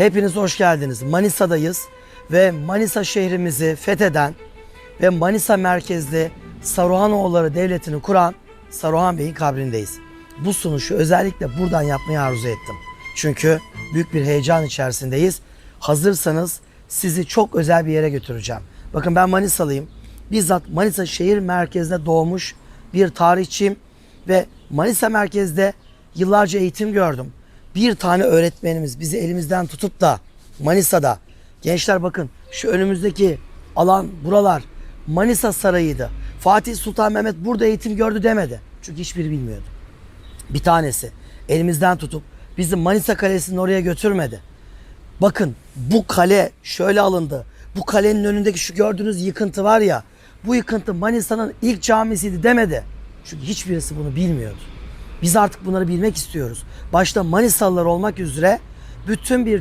Hepiniz hoş geldiniz. Manisa'dayız ve Manisa şehrimizi fetheden ve Manisa merkezli Saruhanoğulları Devleti'ni kuran Saruhan Bey'in kabrindeyiz. Bu sunuşu özellikle buradan yapmayı arzu ettim. Çünkü büyük bir heyecan içerisindeyiz. Hazırsanız sizi çok özel bir yere götüreceğim. Bakın ben Manisalıyım. Bizzat Manisa şehir merkezinde doğmuş bir tarihçiyim ve Manisa merkezde yıllarca eğitim gördüm. Bir tane öğretmenimiz bizi elimizden tutup da Manisa'da gençler bakın şu önümüzdeki alan buralar Manisa Sarayı'ydı. Fatih Sultan Mehmet burada eğitim gördü demedi. Çünkü hiçbiri bilmiyordu. Bir tanesi elimizden tutup bizi Manisa Kalesi'nin oraya götürmedi. Bakın bu kale şöyle alındı. Bu kalenin önündeki şu gördüğünüz yıkıntı var ya. Bu yıkıntı Manisa'nın ilk camisiydi demedi. Çünkü hiçbirisi bunu bilmiyordu. Biz artık bunları bilmek istiyoruz. Başta Manisalılar olmak üzere bütün bir